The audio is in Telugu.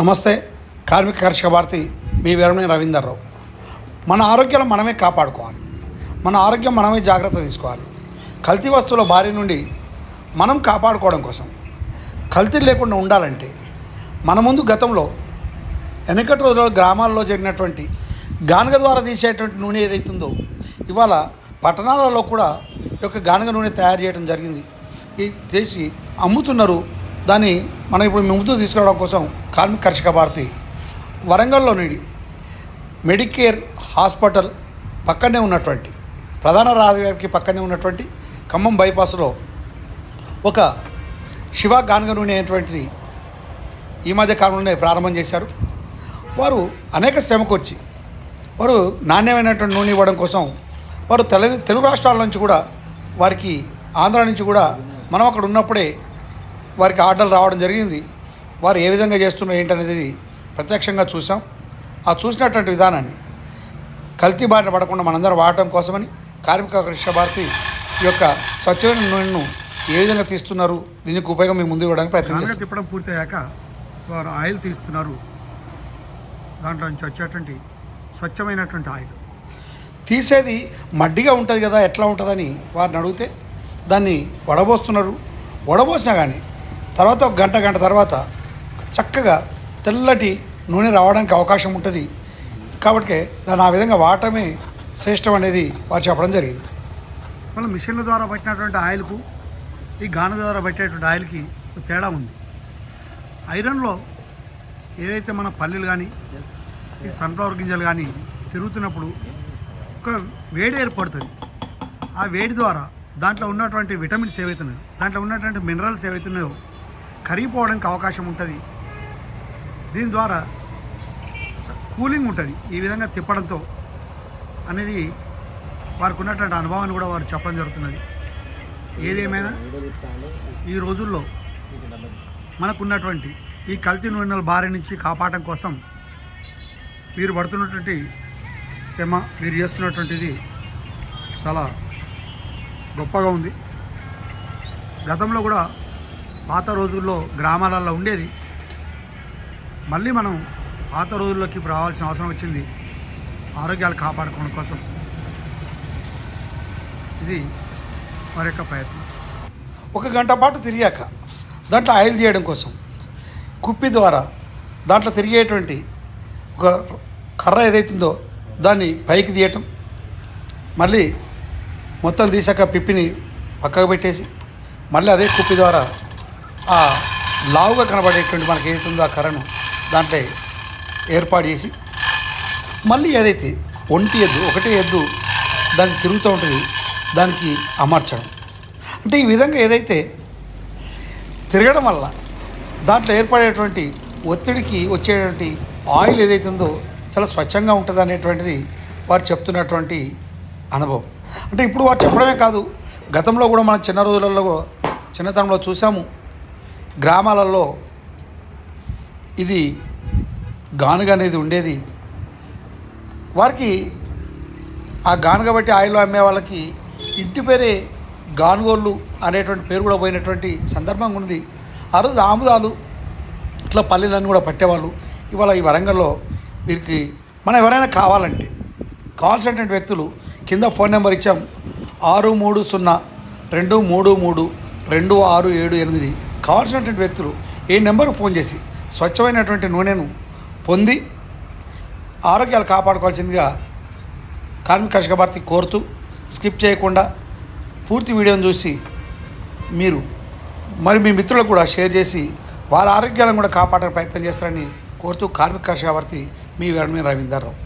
నమస్తే కార్మిక కర్షక భారతి మీ వీరమణి రవీందర్రావు. మన ఆరోగ్యాలు మనమే కాపాడుకోవాలి. మన ఆరోగ్యం మనమే జాగ్రత్త తీసుకోవాలి. కల్తీ వస్తువుల బారి నుండి మనం కాపాడుకోవడం కోసం కల్తీ లేకుండా ఉండాలంటే మన ముందు గతంలో వెనకటి రోజుల్లో గ్రామాల్లో జరిగినటువంటి గానుగ ద్వారా తీసేటువంటి నూనె ఏదైతుందో ఇవాళ పట్టణాలలో కూడా ఈ యొక్క గానుగ నూనె తయారు చేయడం జరిగింది. ఈ చేసి అమ్ముతున్నారు దాన్ని మనం ఇప్పుడు ముందు తీసుకురావడం కోసం కార్మిక కర్షక భారతి వరంగల్లో మెడికేర్ హాస్పిటల్ పక్కనే ఉన్నటువంటి ప్రధాన రహదారికి పక్కనే ఉన్నటువంటి ఖమ్మం బైపాస్లో ఒక శివ గానుగ నూనె అనేటువంటిది ఈ మధ్య కాలంలోనే ప్రారంభం చేశారు. వారు అనేక శ్రమకు వచ్చి వారు నాణ్యమైనటువంటి నూనె ఇవ్వడం కోసం వారు తెలుగు తెలుగు రాష్ట్రాల నుంచి కూడా వారికి ఆంధ్ర నుంచి కూడా మనం అక్కడ ఉన్నప్పుడే వారికి ఆర్డర్లు రావడం జరిగింది. వారు ఏ విధంగా చేస్తున్నారు ఏంటనేది ప్రత్యక్షంగా చూసాం ఆ చూసినటువంటి విధానాన్ని కల్తీ బారిన పడకుండా మనందరం వాడటం కోసమని కార్మిక కృష్ణ భారతి యొక్క స్వచ్ఛమైన నూనెను ఏ విధంగా తీస్తున్నారు? దీనికి ఉపయోగం మీ ముందు ఇవ్వడానికి ప్రయత్నం తిప్పడం పూర్తయ్యాక వారు ఆయిల్ తీస్తున్నారు. దాంట్లో నుంచి వచ్చేటువంటి స్వచ్ఛమైనటువంటి ఆయిల్. తీసేది మడ్డిగా ఉంటుంది కదా ఎట్లా ఉంటుందని వారిని అడిగితే దాన్ని వడబోస్తున్నారు. వడబోసినా కానీ తర్వాత ఒక గంట గంట తర్వాత చక్కగా తెల్లటి నూనె రావడానికి అవకాశం ఉంటుంది. కాబట్టి దాన్ని ఆ విధంగా వాడటమే శ్రేష్టం అనేది వారు చెప్పడం జరిగింది. మన మిషన్ల ద్వారా పట్టినటువంటి ఆయిల్కు ఈ గానుగ ద్వారా పట్టేటువంటి ఆయిల్కి ఒక తేడా ఉంది. ఐరన్లో ఏదైతే మన పల్లీలు కానీ ఈ సన్ఫ్లవర్ గింజలు కానీ తిరుగుతున్నప్పుడు ఒక వేడి ఏర్పడుతుంది. ఆ వేడి ద్వారా దాంట్లో ఉన్నటువంటి విటమిన్స్ ఏవైతున్నాయో దాంట్లో ఉన్నటువంటి మినరల్స్ ఏవైతున్నాయో కరిగిపోవడానికి అవకాశం ఉంటుంది. దీని ద్వారా కూలింగ్ ఉంటుంది. ఈ విధంగా తిప్పడంతో అనేది వారికి ఉన్నటువంటి అనుభవాన్ని కూడా వారు చెప్పడం జరుగుతున్నది. ఏదేమైనా ఈ రోజుల్లో మనకున్నటువంటి ఈ కల్తీ నూనెల బారి నుంచి కాపాడటం కోసం వీరు పడుతున్నటువంటి శ్రమ వీరు చేస్తున్నటువంటిది చాలా గొప్పగా ఉంది. గతంలో కూడా పాత రోజుల్లో గ్రామాలలో ఉండేది. మళ్ళీ మనం పాత రోజుల్లోకి రావాల్సిన అవసరం వచ్చింది. ఆరోగ్యాలు కాపాడుకోవడం కోసం. ఇది వారి యొక్క ప్రయత్నం. ఒక గంట పాటు తిరిగాక దాంట్లో ఆయిల్ తీయడం కోసం కుప్పి ద్వారా దాంట్లో తిరిగేటువంటి ఒక కర్ర ఏదైతుందో దాన్ని పైకి తీయటం. మళ్ళీ మొత్తం తీసాక పిప్పిని పక్కకు పెట్టేసి మళ్ళీ అదే కుప్పి ద్వారా ఆ లావుగా కనబడేటువంటి మనకి ఏదైతుందో ఆ కర్రను దాంట్లో ఏర్పాటు చేసి మళ్ళీ ఏదైతే ఒంటి ఎద్దు ఒకటే ఎద్దు దానికి తిరుగుతూ ఉంటుంది దానికి అమర్చడం. అంటే ఈ విధంగా ఏదైతే తిరగడం వల్ల దాంట్లో ఏర్పడేటువంటి ఒత్తిడికి వచ్చేటువంటి ఆయిల్ ఏదైతే ఉందో చాలా స్వచ్ఛంగా ఉంటుంది అనేటువంటిది వారు చెప్తున్నటువంటి అనుభవం. అంటే ఇప్పుడు వారు చెప్పడమే కాదు గతంలో కూడా మనం చిన్న రోజులలో కూడా చిన్నతనంలో చూసాము గ్రామాలలో ఇది గానుగ అనేది ఉండేది. వారికి ఆ గానుగ బట్టి ఆయిల్ అమ్మే వాళ్ళకి ఇంటి పేరే గానుగోళ్ళు అనేటువంటి పేరు కూడా పోయినటువంటి సందర్భం ఉంది. ఆ రోజు ఆముదాలు ఇట్లా పల్లెలన్నీ కూడా పట్టేవాళ్ళు. ఇవాళ ఈ వరంగల్లో వీరికి మనం ఎవరైనా కావాలంటే కావాల్సినటువంటి వ్యక్తులు కింద ఫోన్ నెంబర్ ఇచ్చాం. ఆరు మూడు సున్నా రెండు మూడు మూడు రెండు ఆరు ఏడు ఎనిమిది కావాల్సినటువంటి వ్యక్తులు ఈ నెంబర్కు ఫోన్ చేసి స్వచ్ఛమైనటువంటి నూనెను పొంది ఆరోగ్యాలు కాపాడుకోవాల్సిందిగా కార్మిక కర్షక భారతి కోరుతూ స్కిప్ చేయకుండా పూర్తి వీడియోను చూసి మీరు మరి మీ మిత్రులకు కూడా షేర్ చేసి వారి ఆరోగ్యాలను కూడా కాపాడే ప్రయత్నం చేస్తారని కోరుతూ కార్మిక కర్షక భారతి మీ వేడమే రవీందర్రావు